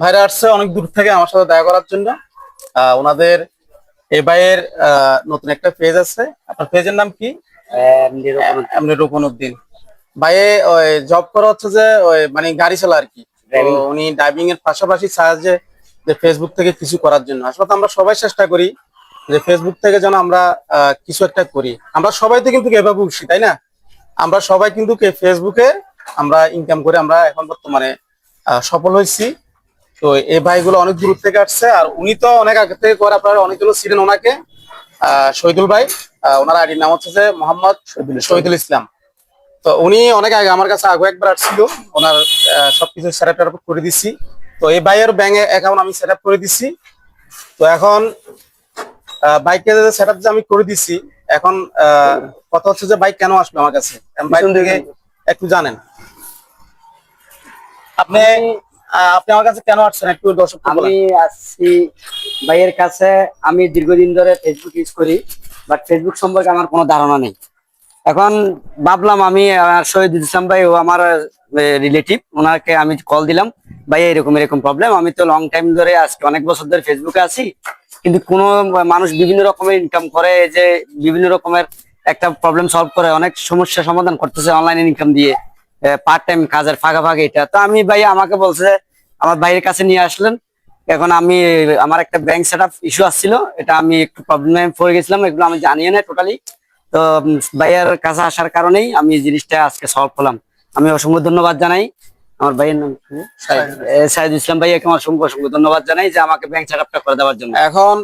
ভাইরা আসছে অনেক দূর থেকে আমার সাথে দেখা করার জন্য। ওনাদের এ ভাইয়ের নতুন একটা পেজ আছে। আপনার পেজের নাম কি? এমনি রোপন উদ্দিন। ভাইয়ে জব করা হচ্ছে যে ওই মানে গাড়ি চালা আর কি। উনি ড্রাইভিং এর পাশাপাশি সাহায্যে যে ফেসবুক থেকে কিছু করার জন্য। আসলে আমরা সবাই চেষ্টা করি যে ফেসবুক থেকে যেন আমরা কিছু একটা করি। আমরা সবাই তো কিন্তু এভাবে উঠছি তাই না? আমরা সবাই কিন্তু ফেসবুকে আমরা ইনকাম করে আমরা এখন বর্তমানে সফল হয়েছি। তো এই ভাইগুলো অনেক দূর থেকে আসছে আর উনি তো অনেক আগে থেকে করে আপনারা অনেকগুলো ছিলেন ওনাকে। আহ, শহীদুল ভাই ওনার আইডির নাম হচ্ছে যে মোহাম্মদ শহীদুল ইসলাম। তো উনি অনেক আগে আমার কাছে আগে একবার আসছিল ওনার সবকিছু সেট আপ করে দিছি। তো এই ভাইয়ের ব্যাংক অ্যাকাউন্ট আমি সেট করে দিছি। তো এখন বাইকে সেট আপ যে আমি করে দিছি এখন আহ, কথা হচ্ছে যে বাইক কেন আসবে আমার কাছে? একটু জানেন। আপনি আপনি আমার কাছে কেন আসছেন? একটু দর্শক আমি আসছি ভাইয়ের কাছে। আমি দীর্ঘদিন ধরে ফেসবুক ইউজ করি বাট ফেসবুক সম্পর্কে আমার কোনো ধারণা নেই। এখন ভাবলাম আমি শহীদ ইসলাম ভাই ও আমার রিলেটিভ ওনাকে আমি কল দিলাম। ভাই এরকম এরকম প্রবলেম আমি তো লং টাইম ধরে আজকে অনেক বছর ধরে ফেসবুকে আছি কিন্তু কোনো মানুষ বিভিন্ন রকমের ইনকাম করে যে বিভিন্ন রকমের একটা প্রবলেম সলভ করে অনেক সমস্যা সমাধান করতেছে অনলাইন ইনকাম দিয়ে। পার্ট টাইম কাজের ফাঁকা ফাঁকা এটা। তো আমি ভাই আমাকে বলছে আমার ভাইয়ের কাছে নিয়ে আসলেন। এখন আমি আমার একটা ব্যাংক সেট ইস্যু আসছিল। এটা আমি একটু প্রবলেমে পড়ে গেছিলাম এগুলো আমি জানিয়ে না টোটালি তো ভাইয়ের কাছে আসার কারণেই আমি জিনিসটা আজকে সলভ করলাম। আমি অসংখ্য ধন্যবাদ জানাই। আমার ভাইয়ের নাম? এ, ইসলাম ভাইয়াকে আমার অসংখ্য অসংখ্য ধন্যবাদ জানাই যে আমাকে ব্যাংক সেট করে দেওয়ার জন্য। এখন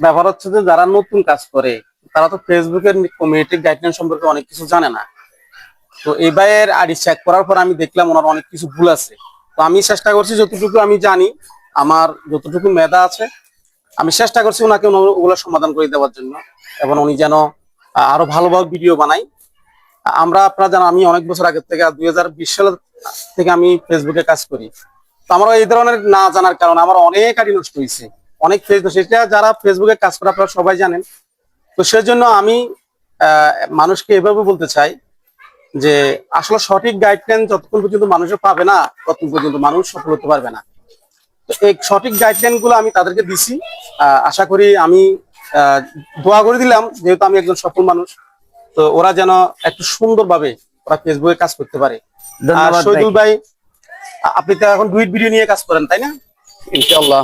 ব্যাপার হচ্ছে যে যারা নতুন কাজ করে তারা তো ফেসবুকের কমিউনিটি গাইডলাইন সম্পর্কে অনেক কিছু জানে না। তো ভাইয়ের আইডি চেক করার পর আমি দেখলাম ওনার অনেক কিছু ভুল আছে। তো আমি চেষ্টা করছি যতটুকু আমি জানি, আমার যতটুকু মেধা আছে, আমি চেষ্টা করছি ওনাকে ওগুলো সমাধান করে দেওয়ার জন্য এবং উনি যেন আরও ভালোভাবে ভিডিও বানাই। আমরা আপনারা জানেন, আমি অনেক বছর আগের থেকে, দুই হাজার বিশ সাল থেকে আমি ফেসবুকে কাজ করি। তো আমার এই ধরনের না জানার কারণে আমার অনেক আইডি নষ্ট হয়েছে। অনেক ফেস সেটা যারা ফেসবুকে কাজ করে আপনারা সবাই জানেন। তো সেজন্য আমি মানুষকে এভাবে বলতে চাই যে আসলে সঠিক গাইডলাইন যতক্ষণ পর্যন্ত মানুষে পাবে না ততক্ষণ পর্যন্ত মানুষ সফল হতে পারবে না। তো এই সঠিক গাইডলাইনগুলো আমি তাদেরকে দিছি। আশা করি আমি দোয়া করে দিলাম যেহেতু আমি একজন সফল মানুষ। তো ওরা যেন একটু সুন্দরভাবে ওরা ফেসবুকে কাজ করতে পারে। আর শহীদুল ভাই আপনি তো এখন ডুইট ভিডিও নিয়ে কাজ করেন তাই না? ইনশাআল্লাহ।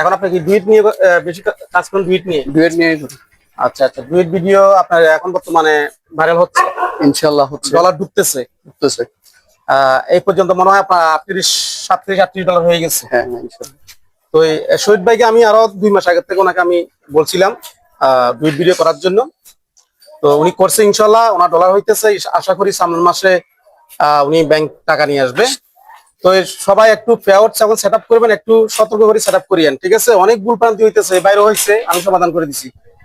এখন আপনি কি ডুইট নিয়ে বেশি কাজ করেন ডুইট নিয়ে? ডুয়েট নিয়ে আচ্ছা আচ্ছা ডুইট ভিডিও আপনার এখন বর্তমানে ভাইরাল হচ্ছে? ইনশাআল্লাহ হচ্ছে। ডলার ঢুকতেছে আহ, এই পর্যন্ত মনে হয় আপনার আটত্রিশ সাতত্রিশ আটত্রিশ ডলার হয়ে গেছে। হ্যাঁ তো এই শহীদ ভাইকে আমি আরও দুই মাস আগে থেকে ওনাকে আমি বলছিলাম ডুইট ভিডিও করার জন্য। তো উনি করছে ইনশাল্লাহ ওনার ডলার হইতেছে আশা করি সামনের মাসে আহ, উনি ব্যাংক টাকা নিয়ে আসবে। তো সবাই একটু পেআউট যখন সেট আপ করবেন একটু সতর্ক করে সেট আপ করিয়েন ঠিক আছে? অনেক ভুল প্রান্তি হইতেছে বাইরে হয়েছে আমি সমাধান করে দিছি। তো